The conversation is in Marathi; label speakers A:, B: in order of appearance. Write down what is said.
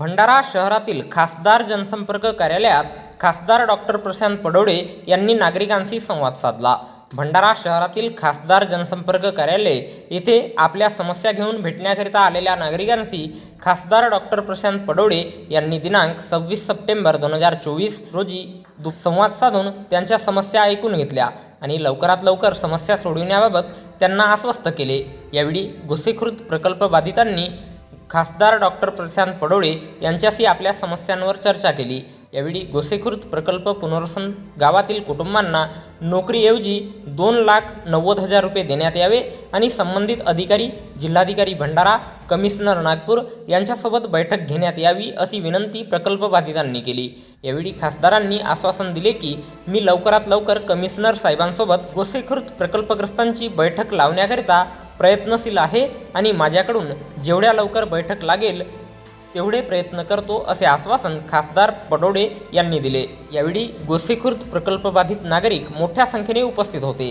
A: भंडारा शहरातील खासदार जनसंपर्क कार्यालयात खासदार डॉक्टर प्रशांत पडोडे यांनी नागरिकांशी संवाद साधला. भंडारा शहरातील खासदार जनसंपर्क कार्यालय येथे आपल्या समस्या घेऊन भेटण्याकरिता आलेल्या नागरिकांशी खासदार डॉक्टर प्रशांत पडोडे यांनी दिनांक सव्वीस सप्टेंबर दोन हजार चोवीस रोजी दु संवाद साधून त्यांच्या समस्या ऐकून घेतल्या आणि लवकरात लवकर समस्या सोडविण्याबाबत त्यांना आश्वस्त केले. यावेळी घुसेखुर्द प्रकल्प बाधितांनी खासदार डॉक्टर प्रशांत पडोळे यांच्याशी आपल्या समस्यांवर चर्चा केली. यावेळी गोसेखुर्द प्रकल्प पुनर्वसन गावातील कुटुंबांना नोकरीऐवजी दोन लाख नव्वद हजार रुपये देण्यात यावे आणि संबंधित अधिकारी जिल्हाधिकारी भंडारा कमिशनर नागपूर यांच्यासोबत बैठक घेण्यात यावी अशी विनंती प्रकल्प बाधितांनी केली. यावेळी खासदारांनी आश्वासन दिले की मी लवकरात लवकर कमिशनर साहेबांसोबत गोसेखुर्द प्रकल्पग्रस्तांची बैठक लावण्याकरिता प्रयत्नशील आहे आणि माझ्याकडून जेवढ्या लवकर बैठक लागेल तेवढे प्रयत्न करतो असे आश्वासन खासदार पडोडे यांनी दिले. यावेळी गोसेखुर्द प्रकल्पबाधित नागरिक मोठ्या संख्येने उपस्थित होते.